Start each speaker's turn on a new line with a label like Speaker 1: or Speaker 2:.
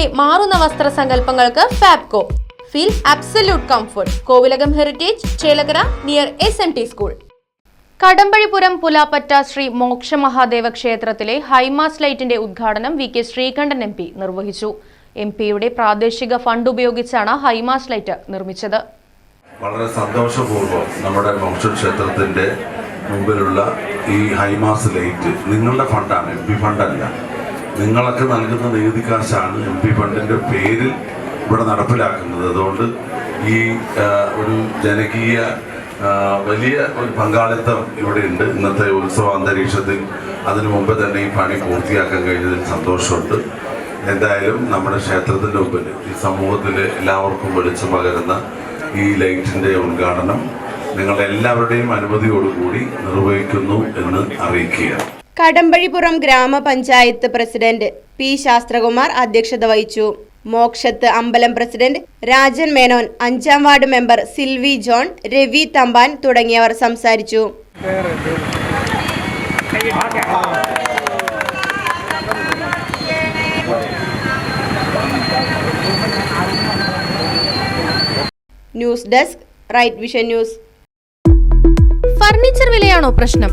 Speaker 1: തലമുറയുടെ മാറുന്ന വസ്ത്ര സങ്കല്പങ്ങൾക്ക് Fabco. Feel absolute comfort Kovilakam heritage Chelakara near S N T school Kadambazhipuram Pulapatta Shri Moksha Mahadeva ക്ഷേത്രത്തിലെ high mast ലൈറ്റിന്റെ ഉദ്ഘാടനം V K Sreekandan M P നിർവഹിച്ചു. M പിയുടെ പ്രാദേശിക ഫണ്ട് ഉപയോഗിച്ചാണ് ഹൈമാസ് ലൈറ്റ് നിർമ്മിച്ചത്.
Speaker 2: വളരെ സന്തോഷപൂർവം നമ്മുടെ മോക്ഷ ക്ഷേത്രത്തിന്റെ മുമ്പിലുള്ള ഈ ഹൈമാസ് ലൈറ്റ് നിങ്ങളുടെ ഫണ്ടാണ് എം പി ഫണ്ടല്ല. നിങ്ങളൊക്കെ നൽകുന്ന നികുതി കാശാണ് എം പി ഫണ്ടിന്റെ പേരിൽ ഇവിടെ നടപ്പിലാക്കുന്നത്. അതുകൊണ്ട് ഈ ഒരു ജനകീയ വലിയ ഒരു പങ്കാളിത്തം ഇവിടെ ഉണ്ട്. ഇന്നത്തെ ഉത്സവ അന്തരീക്ഷത്തിൽ അതിനു മുമ്പ് തന്നെ ഈ പണി പൂർത്തിയാക്കാൻ കഴിഞ്ഞതിൽ സന്തോഷമുണ്ട്. എന്തായാലും നമ്മുടെ ക്ഷേത്രത്തിന്റെ മുമ്പിൽ ഈ സമൂഹത്തിൽ എല്ലാവർക്കും വെളിച്ചം പകരുന്ന ഈ ലൈറ്റിന്റെ ഉദ്ഘാടനം നിങ്ങളെല്ലാവരുടെയും അനുമതിയോടുകൂടി നിർവഹിക്കുന്നു എന്ന് അറിയിക്കുക
Speaker 3: കടമ്പഴിപുറം ഗ്രാമപഞ്ചായത്ത് പ്രസിഡന്റ് പി ശാസ്ത്രകുമാർ അധ്യക്ഷത വഹിച്ചു. മോക്ഷത്ത് അമ്പലം പ്രസിഡന്റ് രാജൻ മേനോൻ അഞ്ചാം വാർഡ് മെമ്പർ സിൽവി ജോൺ രവി തമ്പാൻ തുടങ്ങിയവർ സംസാരിച്ചു. News desk right vision news.
Speaker 1: Furniture വിലയാണോ പ്രശ്നം?